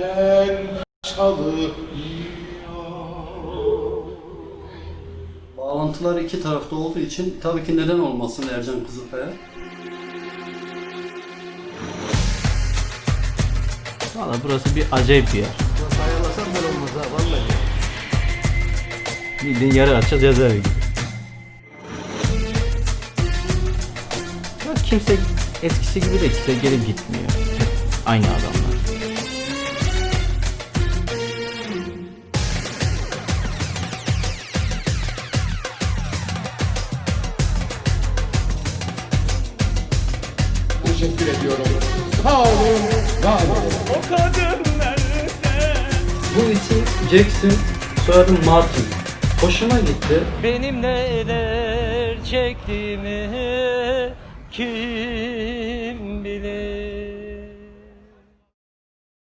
benden çalıyor. Bağlantılar iki tarafta olduğu için tabii ki neden olmasın Ercan Kızılkaya? Valla burası bir acayip bir yer. Nasıl ayarlasam ben olmaz ha vallahi. Bildiğin yarı açacağız yazar gibi. Yok kimse eskisi gibi de kimse gelip gitmiyor. Hep aynı adamlar. Teşekkür ediyorum. Sağ olun, var olun. Bu isim Jackson, soyadım Martin. Hoşuma gitti. Benim neler çektiğimi kim